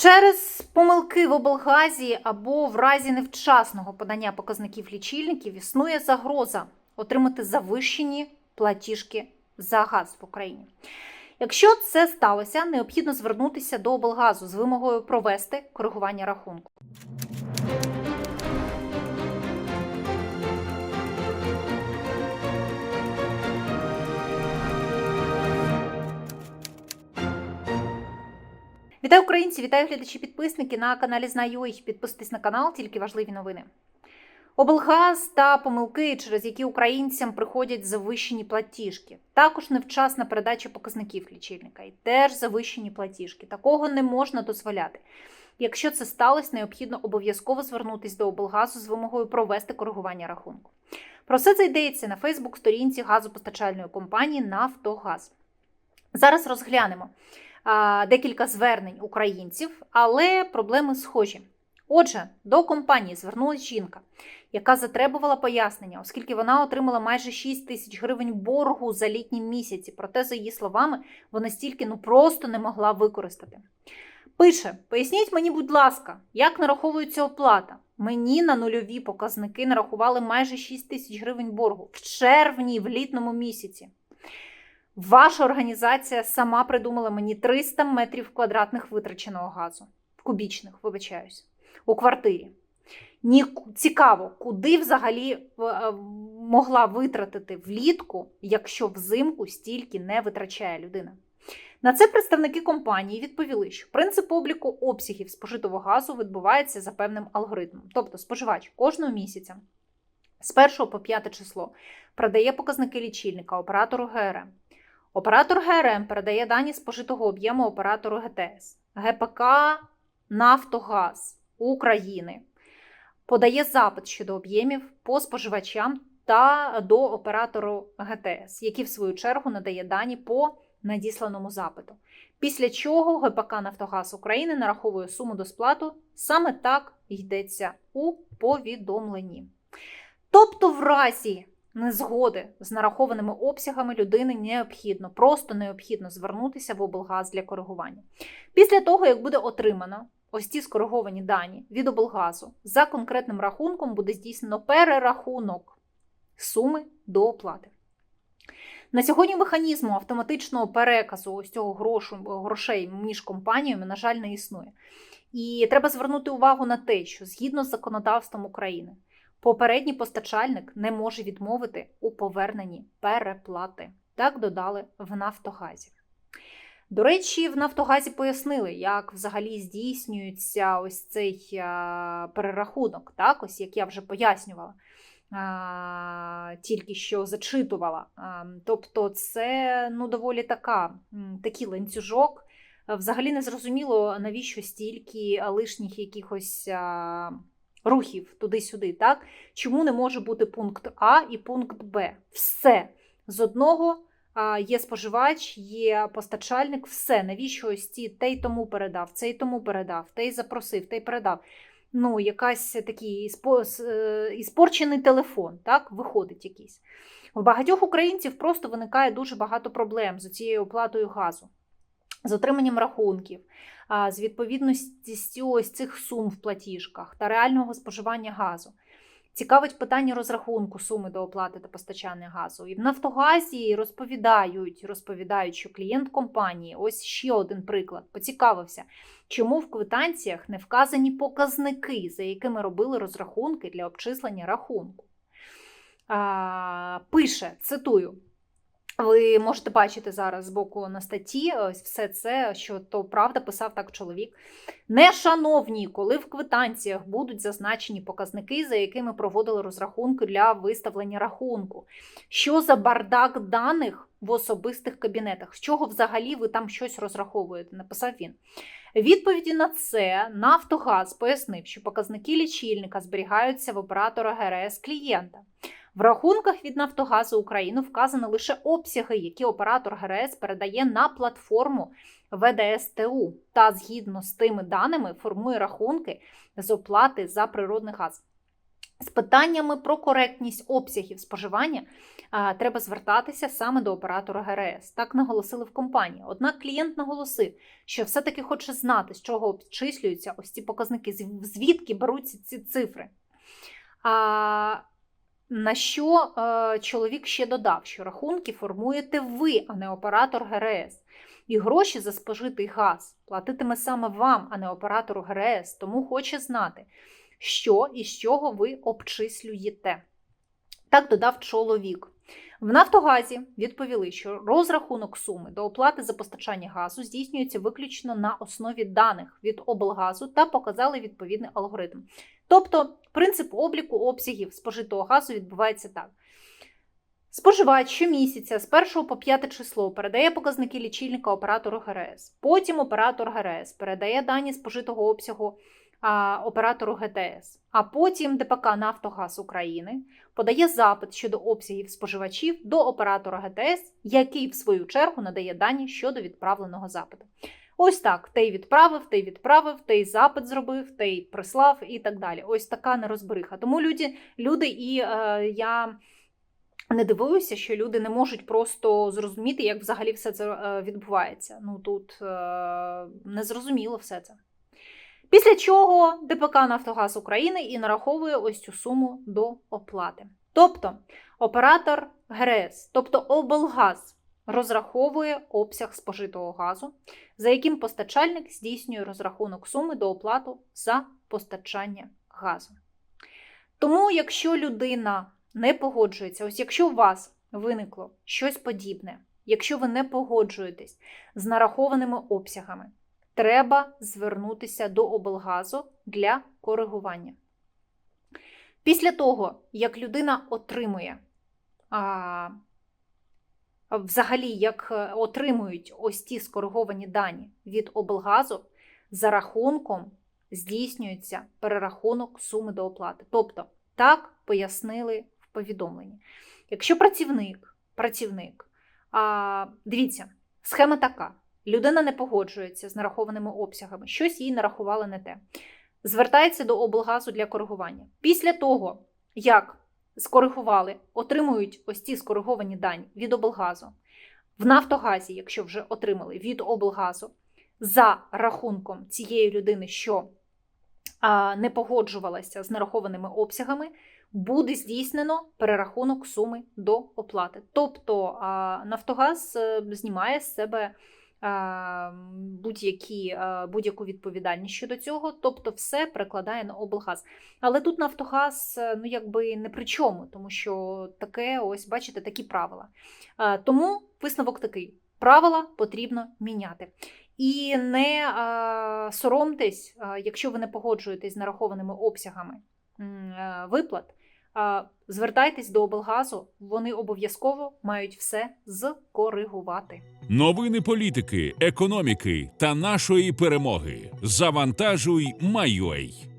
Через помилки в облгазі або в разі невчасного подання показників лічильників існує загроза отримати завищені платіжки за газ в Україні. Якщо це сталося, необхідно звернутися до облгазу з вимогою провести коригування рахунку. Вітаю українці, вітаю глядачі підписники на каналі Знаю.ua. Підписуйтесь на канал, тільки важливі новини. Облгаз та помилки, через які українцям приходять завищені платіжки. Також невчасна передача показників лічильника і теж завищені платіжки. Такого не можна дозволяти. Якщо це сталося, необхідно обов'язково звернутися до облгазу з вимогою провести коригування рахунку. Про все це йдеться на Фейсбук-сторінці газопостачальної компанії Нафтогаз. Зараз розглянемо декілька звернень українців, але проблеми схожі. Отже, до компанії звернулася жінка, яка затребувала пояснення, оскільки вона отримала майже 6 тисяч гривень боргу за літні місяці. Проте, за її словами, вона стільки ну просто не могла використати. Пише: поясніть мені, будь ласка, як нараховується оплата? Мені на нульові показники нарахували майже 6 тисяч гривень боргу в червні, в літному місяці. Ваша організація сама придумала мені 300 метрів квадратних витраченого газу, кубічних, вибачаюсь, у квартирі. Ні, цікаво, куди взагалі е, могла витратити влітку, якщо взимку стільки не витрачає людина. На це представники компанії відповіли, що принцип обліку обсягів спожитого газу відбувається за певним алгоритмом. Тобто споживач кожного місяця з 1 по 5 число продає показники лічильника оператору ГРМ. Оператор ГРМ передає дані спожитого об'єму оператору ГТС. ГПК Нафтогаз України подає запит щодо об'ємів по споживачам та до оператору ГТС, який в свою чергу надає дані по надісланому запиту. Після чого ГПК Нафтогаз України нараховує суму до сплату. Саме так йдеться у повідомленні. Тобто, в разі незгоди з нарахованими обсягами людини необхідно, просто необхідно звернутися в облгаз для коригування. Після того, як буде отримано ось ці скориговані дані від облгазу, за конкретним рахунком буде здійснено перерахунок суми до оплати. На сьогодні механізму автоматичного переказу ось цього грошу, грошей між компаніями, на жаль, не існує. І треба звернути увагу на те, що згідно з законодавством України, попередній постачальник не може відмовити у поверненні переплати. Так додали в Нафтогазі. До речі, в Нафтогазі пояснили, як взагалі здійснюється ось цей перерахунок, так, ось як я вже пояснювала тільки що зачитувала. Тобто, це ну, доволі така, такий ланцюжок. Взагалі не зрозуміло, навіщо стільки лишніх якихось рухів туди-сюди. так? Чому не може бути пункт А і пункт Б? Все. З одного є споживач, є постачальник, все. Навіщо ось ці той тому передав, цей тому передав, той запросив, той передав ну, якась такий е, іспорчений телефон, так, виходить якийсь. У багатьох українців просто виникає дуже багато проблем з цією оплатою газу, з отриманням рахунків, з відповідністю ось цих сум в платіжках та реального споживання газу. Цікавить питання розрахунку суми до оплати та постачання газу. І в Нафтогазі розповідають, розповідають, що клієнт компанії, ось ще один приклад, поцікавився, чому в квитанціях не вказані показники, за якими робили розрахунки для обчислення рахунку. А, Пише, цитую. Ви можете бачити зараз з боку на статті ось все це, що то правда писав так чоловік. Нешановні, коли в квитанціях будуть зазначені показники, за якими проводили розрахунки для виставлення рахунку. Що за бардак даних в особистих кабінетах? З чого взагалі ви там щось розраховуєте? Написав він. Відповіді на це Нафтогаз пояснив, що показники лічильника зберігаються в оператора ГРС клієнта. В рахунках від Нафтогазу України вказано лише обсяги, які оператор ГРС передає на платформу ВДСТУ та згідно з тими даними формує рахунки з оплати за природний газ. з питаннями про коректність обсягів споживання а, треба звертатися саме до оператора ГРС. Так наголосили в компанії. Однак клієнт наголосив, що все-таки хоче знати, з чого обчислюються ось ці показники, звідки беруться ці цифри. А, на що е, чоловік ще додав, що рахунки формуєте ви, а не оператор ГРС. І гроші за спожитий газ платитиме саме вам, а не оператору ГРС, тому хоче знати, що і з чого ви обчислюєте. Так додав чоловік. В Нафтогазі відповіли, що розрахунок суми до оплати за постачання газу здійснюється виключно на основі даних від облгазу та показали відповідний алгоритм. Тобто, принцип обліку обсягів спожитого газу відбувається так. Споживач щомісяця з 1 по 5 число передає показники лічильника оператору ГРС. Потім оператор ГРС передає дані спожитого обсягу а, оператору ГТС. А потім ДПК Нафтогаз України подає запит щодо обсягів споживачів до оператора ГТС, який, в свою чергу, надає дані щодо відправленого запиту. Ось так: той відправив, той відправив, той запит зробив, той прислав і так далі. Ось така нерозбериха. Тому люди, люди і е, я не дивуюся, що люди не можуть просто зрозуміти, як взагалі все це е, відбувається. Ну тут е, незрозуміло все це. Після чого ДПК Нафтогаз України і нараховує ось цю суму до оплати. Тобто оператор ГРС, тобто облгаз, розраховує обсяг спожитого газу, за яким постачальник здійснює розрахунок суми до оплату за постачання газу. Тому, якщо людина не погоджується, ось якщо у вас виникло щось подібне, якщо ви не погоджуєтесь з нарахованими обсягами, треба звернутися до облгазу для коригування. Після того, як людина отримує, а, взагалі, як е, отримують ось ті скориговані дані від облгазу, за рахунком здійснюється перерахунок суми до оплати. Тобто, так пояснили в повідомленні. Якщо працівник, працівник, а, дивіться, схема така: людина не погоджується з нарахованими обсягами, щось їй нарахували не те. Звертається до облгазу для коригування. Після того, як скоригували, отримують ось ці скориговані дані від облгазу. В Нафтогазі, якщо вже отримали від облгазу, за рахунком цієї людини, що не погоджувалася з нарахованими обсягами, буде здійснено перерахунок суми до оплати. Тобто Нафтогаз е, знімає з себе будь-які, будь-яку відповідальність щодо цього, тобто все перекладає на облгаз. Але тут Нафтогаз е, ну, якби не при чому, тому що таке, ось бачите, такі правила. Тому висновок такий: правила потрібно міняти. І не а, соромтесь, а, якщо ви не погоджуєтесь з нарахованими обсягами а, виплат. Звертайтесь до облгазу, вони обов'язково мають все зкоригувати. Новини політики, економіки та нашої перемоги. Завантажуй, Майой.